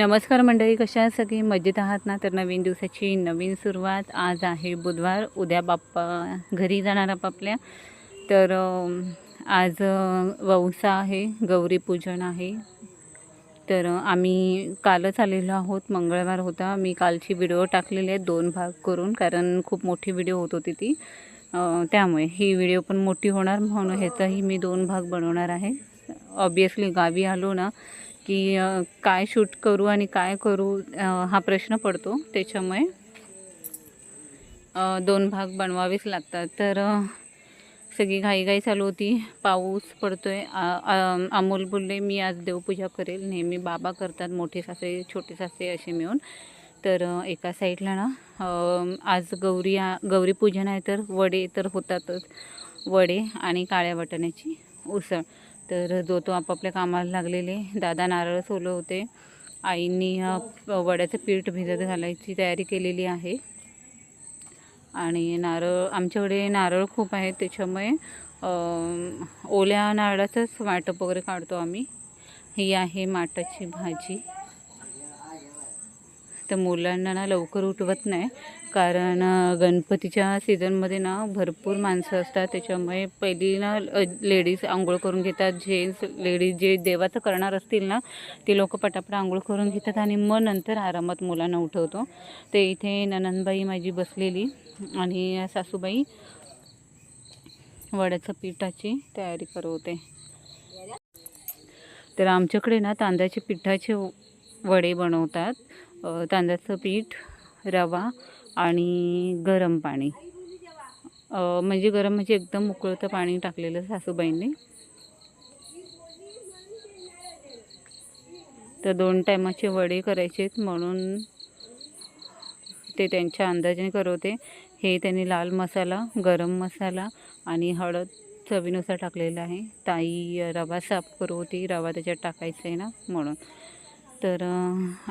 नमस्कार मंडळी कशा आहात सगळी? मजेत आहात ना? तर नवीन दिवसाची नवीन सुरुवात. आज आहे बुधवार. उद्या बाप्पा घरी जाणार आपापल्या तर आज वौसा आहे गौरीपूजन आहे. तर आम्ही कालच आलेलो आहोत. मंगळवार होता. मी कालची व्हिडिओ टाकलेली आहे दोन भाग करून कारण खूप मोठी व्हिडिओ होत होती ती. त्यामुळे ही व्हिडिओ पण मोठी होणार म्हणून ह्याचाही मी दोन भाग बनवणार आहे. ऑब्वियसली गावी आलो ना की काय शूट करू आणि काय करू हा प्रश्न पडतो. त्याच्यामुळे दोन भाग बनवावेच लागतात. तर सगळी घाईघाई चालू होती. पाऊस पडतो आहे अमोल बोलले मी आज देवपूजा करेल. नेहमी बाबा करतात. मोठे सासे छोटे सासे असे मिळून. तर एका साईडला ना आज गौरी गौरी गौरीपूजन आहे तर वडे तर होतातच. वडे आणि काळ्या वाटाण्याची उसळ. तर जो तो आपापल्या कामाला लागलेले. दादा नारळ सोलं होते. आईंनी वड्याचं पीठ भिजत घालायची तयारी केलेली आहे. आणि नारळ आमच्याकडे नारळ खूप आहेत. त्याच्यामुळे ओल्या नारळाचंच वाटप वगैरे काढतो आम्ही. ही आहे माटाची भाजी. तर मुलांना ना लवकर उठवत नाही. कारण गणपतीच्या सीझनमध्ये ना भरपूर माणसं असतात. त्याच्यामुळे पहिली ना लेडीज आंघोळ करून घेतात. जेंट्स लेडीज जे देवाचं करणार असतील ना ते लोक पटापट आंघोळ करून घेतात आणि मग नंतर आरामात मुलांना उठवतो. ते इथे ननंदबाई माझी बसलेली आणि सासूबाई वड्याच्या पिठाची तयारी करवते. तर आमच्याकडे ना तांदळाच्या पिठाचे वडे बनवतात. तांदळाचं पीठ रवा आणि गरम पाणी. म्हणजे गरम म्हणजे एकदम उकळतं पाणी टाकलेलं सासूबाईंनी. तर दोन टायमाचे वडे करायचे म्हणून ते त्यांच्या अंदाजाने करवते. हे त्यांनी लाल मसाला गरम मसाला आणि हळद चवीनुसार टाकलेलं आहे. ताई रवा साफ करवते रवा त्याच्यात टाकायचा आहे ना म्हणून. तर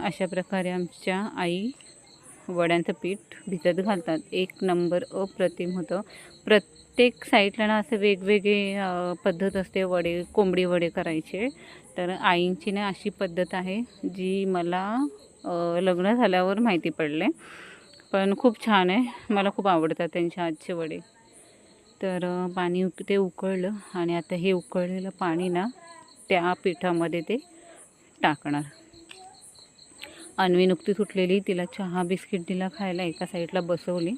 अशा प्रकारे आमच्या आई वड्यांचं पीठ भिजत घालतात. एक नंबर अप्रतिम होतं. प्रत्येक साईडला ना असं वेगवेगळे पद्धत असते वडे कोंबडी वडे करायचे. तर आईंची ना अशी पद्धत आहे जी मला लग्न झाल्यावर माहिती पडले. पण खूप छान आहे. मला खूप आवडतात त्यांच्या आजचे वडे. तर पाणी उक ते उकळलं आणि आता हे उकळलेलं पाणी ना त्या पिठामध्ये ते टाकणार. अन्वी नुकती सुटलेली तिला चहा बिस्किट दिला खायला एका साईडला बसवली.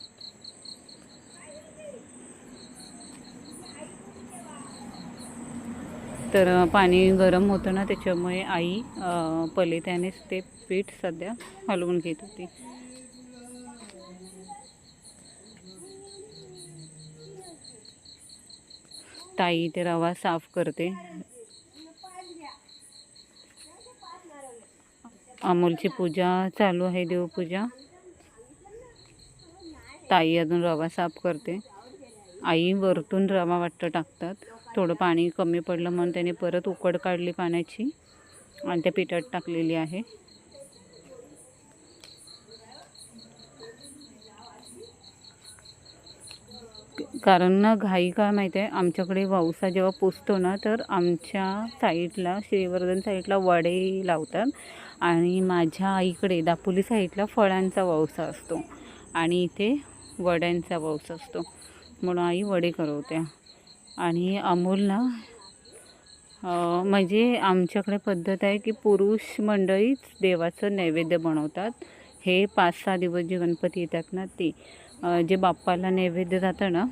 तर पाणी गरम होतं ना त्याच्यामुळे आई पलित्यानेच ते पीठ सध्या हलवून घेत होती. ताई ते रवा साफ करते. अमोलची पूजा चालू आहे देवपूजा. ताई अजून रवा साफ करते. आई वरतून रवा वाटतं टाकतात. थोडं पाणी कमी पडलं म्हणून त्याने परत उकड काढली पाण्याची. आणि त्या पिठात टाकलेली आहे. कारण ना घाई काय माहिती आहे? आमच्याकडे वावसा जेव्हा पुसतो ना तर आमच्या साईडला श्रीवर्धन साईडला वडे लावतात. आणि माझ्या आईकडे दापोली साईडला फळांचा वौसा असतो. आणि इथे वड्यांचा वावसा असतो. म्हणून आई वडे करवते. आणि अमोल ना म्हणजे आमच्याकडे पद्धत आहे की पुरुष मंडळीच देवाचं नैवेद्य बनवतात. हे पाच सहा दिवस जे गणपती येतात ना ते. जे बाप्पाला नैवेद्य जातं ना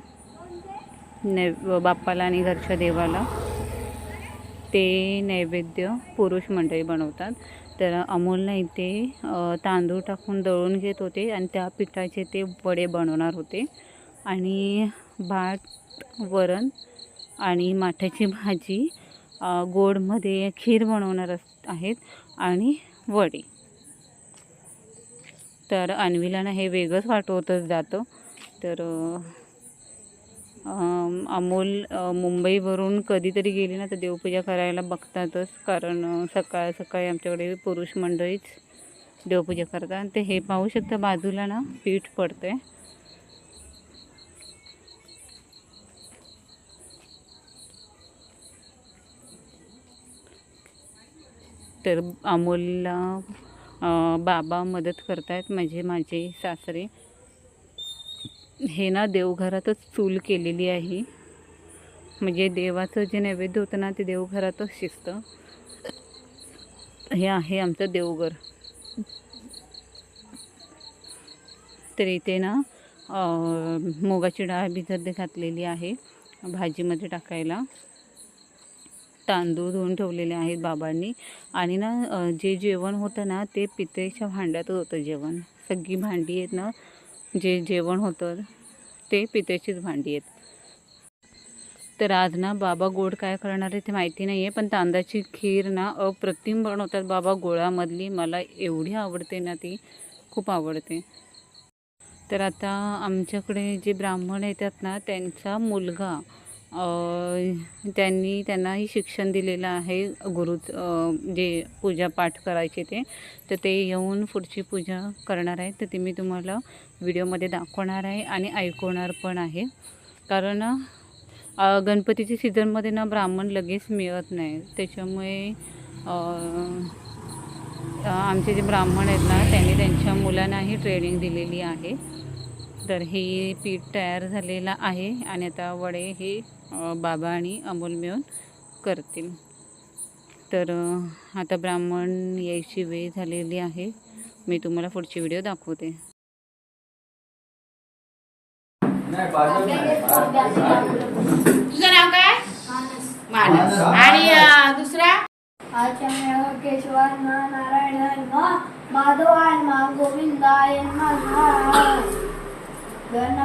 नैव बाप्पाला आणि घरच्या देवाला. ते नैवेद्य पुरुष मंडळी बनवतात. तर अमोलला इथे तांदूळ टाकून दळून घेत होते आणि त्या पिठाचे ते वडे बनवणार होते. आणि भात वरण आणि माठ्याची भाजी गोडमध्ये खीर बनवणार अस- आहेत आणि वडे. तर अन्वीला ना हे वेगळंच वाटवतच जातं. तर अमोल मुंबईवरून कधीतरी गेली ना तर देवपूजा करायला बघतातच. कारण सकाळ सकाळी आमच्याकडे पुरुष मंडळीच देवपूजा करतात. ते हे पाहू शकता बाजूला ना पीठ पडते तर अमोलला बाबा मदत करतायत म्हणजे माझे सासरे. हे ना देवघरातच चूल केलेली आहे. म्हणजे देवाचं जे नैवेद्य होतं ना ते देवघरातच शिजतं. हे आहे आमचं देवघर. तर इथे ना मुगाची डाळ भिजत घातलेली आहे भाजीमध्ये टाकायला. तांदूळ धुवून ठेवलेले आहेत बाबांनी. आणि ना जे जेवण होतं ना ते पितळेच्या भांड्यातच होतं जेवण. सगळी भांडी आहेत ना जे जेवण होतं ते पित्याचीच भांडी आहेत. तर आज ना बाबा गोड काय करणार आहे ते माहिती नाही आहे पण तांदळाची खीर ना अप्रतिम बनवतात बाबा गोळामधली. मला एवढी आवडते ना ती खूप आवडते. तर आता आमच्याकडे जे ब्राह्मण येतात ना त्यांचा मुलगा त्यांनी त्यांनाही शिक्षण दिलेलं आहे गुरु जे पूजा पाठ करायचे ते तर ते येऊन पुढची पूजा करणार आहे तर ते मी तुम्हाला व्हिडिओमध्ये दाखवणार आहे आणि ऐकवणार पण आहे. कारण गणपतीच्या सीझनमध्ये ना ब्राह्मण लगेच मिळत नाही. त्याच्यामुळे आमचे जे ब्राह्मण आहेत ना त्यांनी त्यांच्या मुलांनाही ट्रेनिंग दिलेली आहे. तर हे पीठ तयार झालेलं आहे आणि आता वडे हे बाबा आणि अमोल मिळून करतील तर आता ब्राह्मण यायची वेळ झालेली आहे मी तुम्हाला पुढची व्हिडिओ दाखवते तुझं नाव काय मानस आणि दुसरा आचम्य केशवाय नमः माधवाय नमः गोविंदाय नमः गणना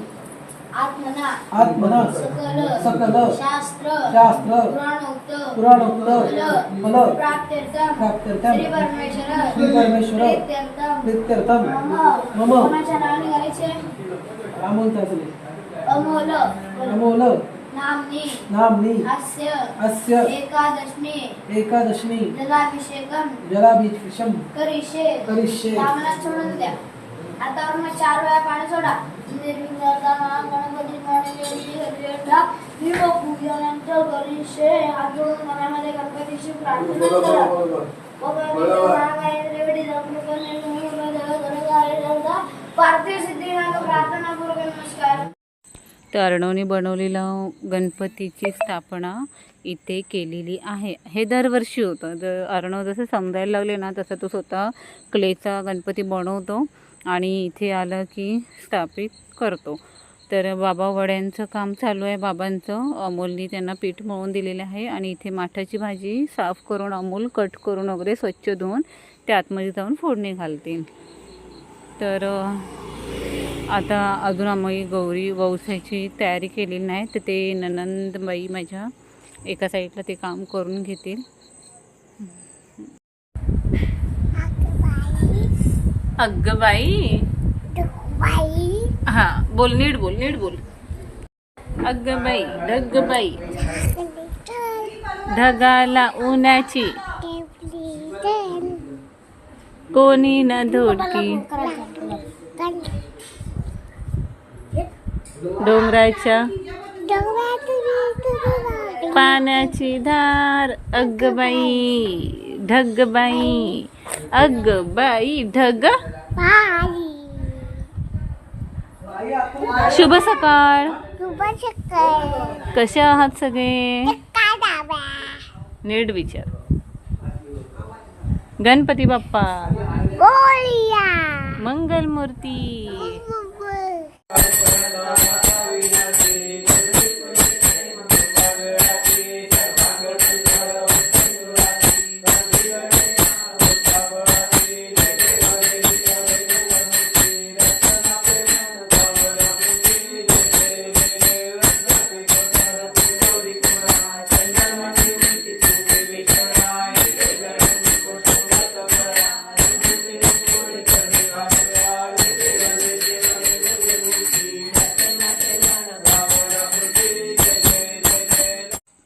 आत्मना आत्मना सकल शास्त्र शास्त्र पुराणोक्त पुराणोक्त फल प्राप्त्यर्थम प्राप्त्यर्थम श्री परमेश्वर श्री परमेश्वर प्रीत्यर्थम प्रीत्यर्थम मम मम कोणाच्या नावाने घालायचे अमोल चाचले अमोल अमोल नामनी नामनी अस्य अस्य एकादशनी एकादशमी जलाभिषेकम जलाभिषेकम करिष्ये. करिष्ये. ब्राह्मणात सोडून द्या. आता मग चार वेळा पाणी सोडा. निर्विघ्नता गणपती हात जोडून मनामध्ये गणपतीची प्रार्थना करा तर अर्णवने बनवलेला गणपतीची स्थापना इथे केलेली आहे. हे दरवर्षी होतं. जर अर्णव जसं समजायला लागले ना तसं तो स्वतः क्लेचा गणपती बनवतो. आणि इथे आलं की स्थापित करतो. तर बाबा वड्यांचं काम चालू आहे. बाबांचं अमोलनी त्यांना पीठ मळून दिलेलं आहे आणि इथे माठाची भाजी साफ करून अमोल कट करून वगैरे स्वच्छ धुवून ते आतमध्ये जाऊन फोडणी घालतील. तर आता अजून आम्ही गौरी वौसाची तयारी केलेली नाही. तर ते ननंदबाई माझ्या एका साईडला ते काम करून घेतील. अगं बाई. हा बोल नीट बोल नीट बोल. अगं बाई ढग बाई. ढगाला उन्हाची कोणी न धोडकी. डोंगराच्या पाण्याची धार. अग बाई ढग बाई. अग बाई ढग. शुभ सकाळ. कसे आहात सगळे? नीट विचार. गणपती बाप्पा. मंगलमूर्ती.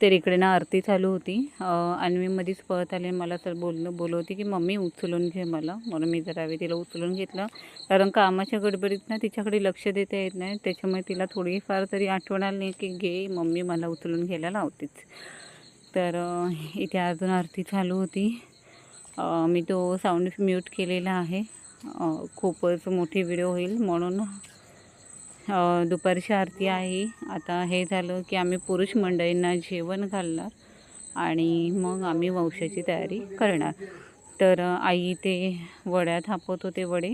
तर इकडे ना आरती चालू होती. आणि मी मध्येच पळत आले. मला तर बोलणं बोलवते की मम्मी उचलून घे मला. म्हणून मी जरा वेळी तिला उचलून घेतलं. कारण कामाच्या गडबडीत ना तिच्याकडे लक्ष देता येत नाही. त्याच्यामुळे तिला थोडीफार तरी आठवण आली नाही की घे मम्मी मला उचलून घ्यायला लावतेच. तर इथे अजून आरती चालू होती. मी तो साऊंड म्यूट केलेला आहे. खूपच मोठी व्हिडिओ होईल म्हणून दुपारची आरती आहे आता हे झालं की आम्ही पुरुष मंडळींना जेवण घालणार आणि मग आम्ही वंशाची तयारी करणार. तर आई ते वड्या थापत होते वडे.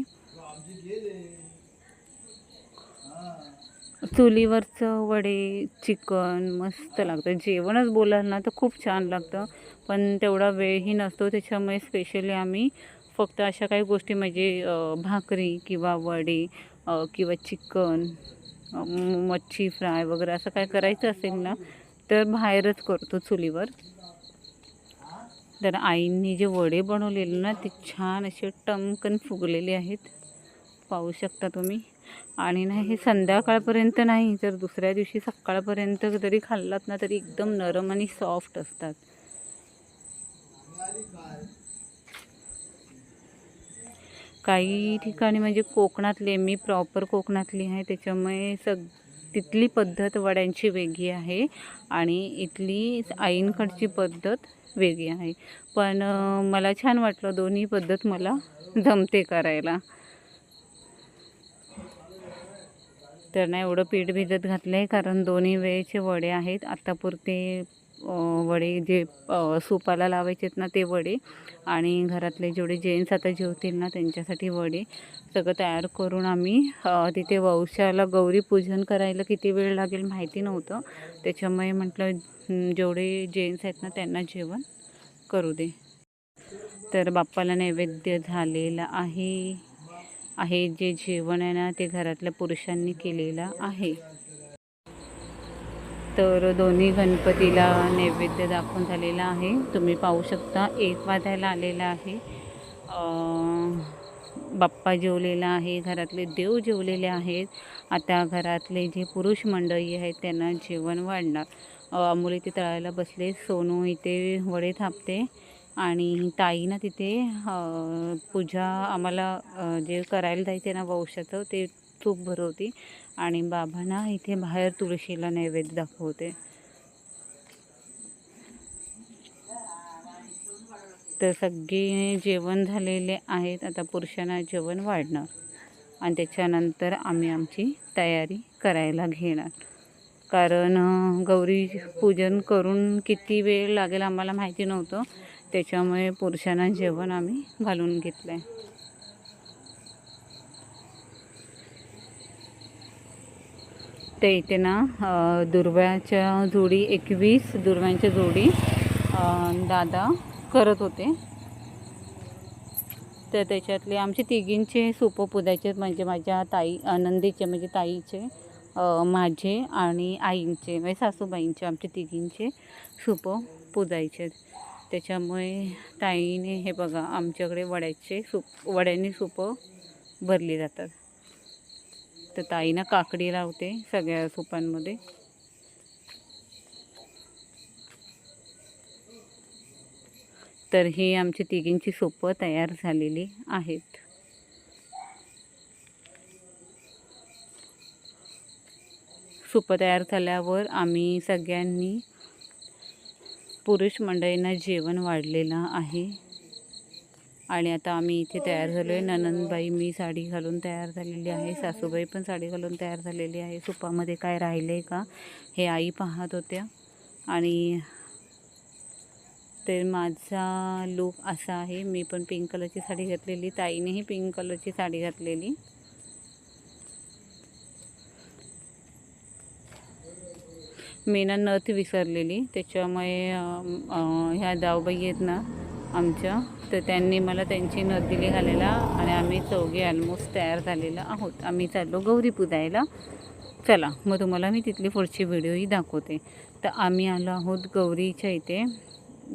चुलीवरचं वडे चिकन मस्त लागतं. जेवणच बोलाल ना तर खूप छान लागतं पण तेवढा वेळही नसतो. त्याच्यामुळे स्पेशली आम्ही फक्त अशा काही गोष्टी म्हणजे भाकरी किंवा वडे किंवा चिकन मच्छी फ्राय वगैरे असं काय करायचं असेल ना तर बाहेरच करतो चुलीवर. तर आईंनी जे वडे बनवलेले ना ते छान असे टमकन फुगलेले आहेत. पाहू शकता तुम्ही. आणि ना हे संध्याकाळपर्यंत नाही तर दुसऱ्या दिवशी सकाळपर्यंत जरी खाल्लात ना तरी एकदम नरम आणि सॉफ्ट असतात. काही ठिकाणी म्हणजे कोकणातले मी प्रॉपर कोकणातली आहे. त्याच्यामुळे सग तिथली पद्धत वड्यांची वेगळी आहे आणि इथली आईंकडची पद्धत वेगळी आहे. पण मला छान वाटलं दोन्ही पद्धत मला जमते करायला. तर नाही एवढं पीठ भिजत घातलं आहे कारण दोन्ही वेळेचे वडे आहेत. आत्तापुरते वडे जे सुपाला लावायचे आहेत ना ते वडे आणि घरातले जेवढे जेंट्स आता जेवतील ना त्यांच्यासाठी वडे सगळं तयार करून आम्ही तिथे वौशाला गौरी पूजन करायला किती वेळ लागेल माहिती नव्हतं. त्याच्यामुळे म्हटलं जेवढे जेंट्स आहेत ना त्यांना जेवण करू दे. तर बाप्पाला नैवेद्य झालेला आहे आहे जे जेवण आहे ना ते घरातल्या पुरुषांनी केलेलं आहे. तर दोन्ही गणपतीला नैवेद्य दाखवून झालेला आहे. तुम्ही पाहू शकता एक वाजायला आलेला आहे. बाप्पा जेवलेला आहे घरातले देव जेवलेले आहेत. आता घरातले जे पुरुष मंडळी आहेत त्यांना जेवण वाढणार. अं, अमोल इथे तळायला बसले सोनू इथे वडे थापते आणि ताईनं तिथे पूजा आम्हाला जे करायला जायचे ना वंशाचं ते तूप भरवती. आणि बाबांना इथे बाहेर तुळशीला नैवेद्य दाखवते. तर सगळे जेवण झालेले आहेत. आता पुरुषांना जेवण वाढणार आणि त्याच्यानंतर आम्ही आमची तयारी करायला घेणार. कारण गौरी पूजन करून किती वेळ लागेल आम्हाला माहिती नव्हतं. त्याच्यामुळे पुरुषांना जेवण आम्ही घालून घेतलं आहे ते इथे ना दुर्व्याच्या जोडी एकवीस दुर्व्यांच्या जोडी दादा करत होते. तर त्याच्यातले आमचे तिघींचे सोपं पुजायचे म्हणजे माझ्या ताई आनंदीचे म्हणजे ताईचे माझे आणि आईंचे म्हणजे सासूबाईंचे आमचे तिघींचे सोपं पुजायचे त्याच्यामुळे ताईने हे बघा आमच्याकडे वड्याचे सूप वड्याने सोपं भरली जातात. तर ताईनं काकडी लावते सगळ्या सुपांमध्ये. तर ही आमची तिघींची सोपं तयार झालेली आहेत. सुपं तयार झाल्यावर आम्ही सगळ्यांनी पुरुष मंडळींना जेवण वाढलेलं आहे. आणि आता आम्ही इथे तयार झालो आहे ननंदबाई मी साडी घालून तयार झालेली आहे. सासूबाई पण साडी घालून तयार झालेली आहे. सुपामध्ये काय राहिले का हे आई पाहत होत्या. आणि तर माझा लूक असा आहे. मी पण पिंक कलरची साडी घातलेली. ताईनेही पिंक कलरची साडी घातलेली. मी ना नथ विसरलेली. त्याच्यामुळे ह्या दावबाई आहेत ना आमच्या. तर त्यांनी मला त्यांची नथ दिली घालायला आणि आम्ही चौघे ऑलमोस्ट तयार झालेला आहोत. आम्ही चाललो गौरी पुजायला. चला मग तुम्हाला मी तिथली पुढची व्हिडिओही दाखवते. तर आम्ही आलो आहोत गौरीच्या इथे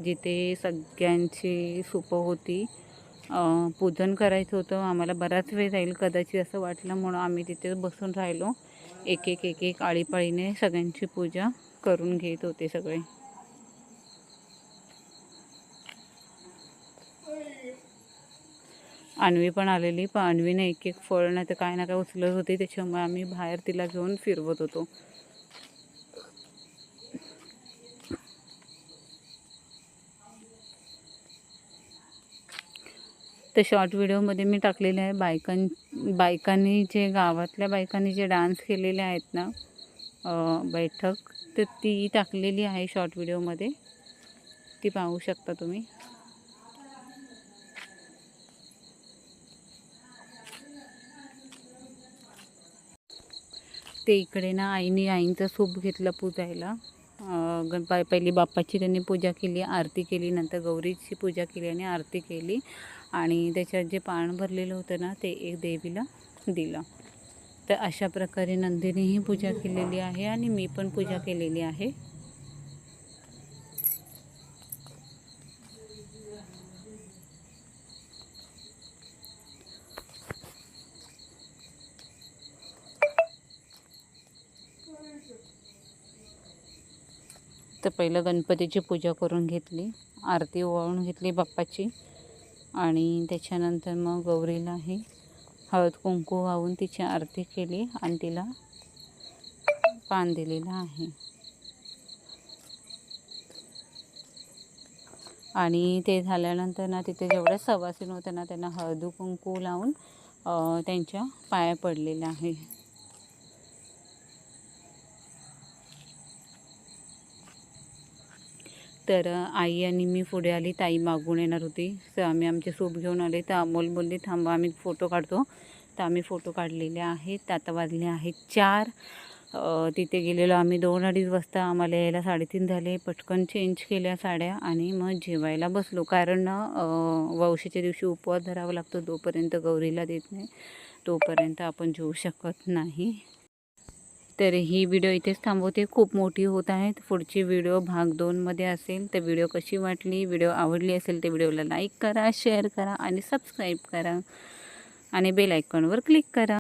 जिथे सगळ्यांची सोपं होती. पूजन करायचं होतं. आम्हाला बराच वेळ जाईल कदाचित असं वाटलं म्हणून आम्ही तिथे बसून राहिलो. एक एक एक एक आळीपाळीने सगळ्यांची पूजा करून घेत होते सगळे. अन्वी पण आलेली. पण अन्वीने एक एक फळ नाही तर काय ना काय उचलत होती. त्याच्यामुळे आम्ही बाहेर तिला घेऊन फिरवत होतो. तर शॉर्ट व्हिडिओमध्ये मी टाकलेले आहे. बायकां बायकांनी जे गावातल्या बायकांनी जे डान्स केलेले आहेत ना बैठक तर ती टाकलेली आहे शॉर्ट व्हिडिओमध्ये ती पाहू शकता तुम्ही. ते इकडे ना आईने आईंचा सूप घेतला पूजायला. गणपा पहिली बाप्पाची त्यांनी पूजा केली आरती केली नंतर गौरीची पूजा केली आणि आरती केली. आणि त्याच्यात जे पान भरलेलं होतं ना ते एक देवीला दिलं. तर अशा प्रकारे नंदिनीही पूजा केलेली आहे आणि मी पण पूजा केलेली आहे. तर पहिलं गणपतीची पूजा करून घेतली आरती ओवाळून घेतली बाप्पाची. आणि त्याच्यानंतर मग गौरीलाही हळद कुंकू वाहून तिची आरती केली आणि तिला पान दिलेलं आहे. आणि ते झाल्यानंतर ना तिथे जेवढ्या सवासीन होत्या ना त्यांना हळदू कुंकू लावून त्यांच्या पाया पडलेल्या आहे. तर आई आणि मी पुढे आली ताई मागून येणार होती. तर आम्ही आमचे सूप घेऊन आले. तर अमोल बोलली थांबा आम्ही फोटो काढतो. तर आम्ही फोटो काढलेले आहेत. आता वाजले आहेत चार. तिथे गेलेलो आम्ही दोन अडीच वाजता. आम्हाला यायला साडेतीन झाले. पटकन चेंज केल्या साड्या आणि मग जेवायला बसलो. कारण ना दिवशी उपवास धरावा लागतो. तोपर्यंत गौरीला देत नाही. तोपर्यंत आपण जेवू शकत नाही. तर ही व्हिडिओ इथेच थांबवते. खूप मोठी होत आहे. पुढची व्हिडिओ भाग दोनमध्ये असेल. तर व्हिडिओ कशी वाटली व्हिडिओ आवडली असेल तर व्हिडिओला लाईक करा शेअर करा आणि सबस्क्राईब करा. आणि बेल आयकॉनवर क्लिक करा.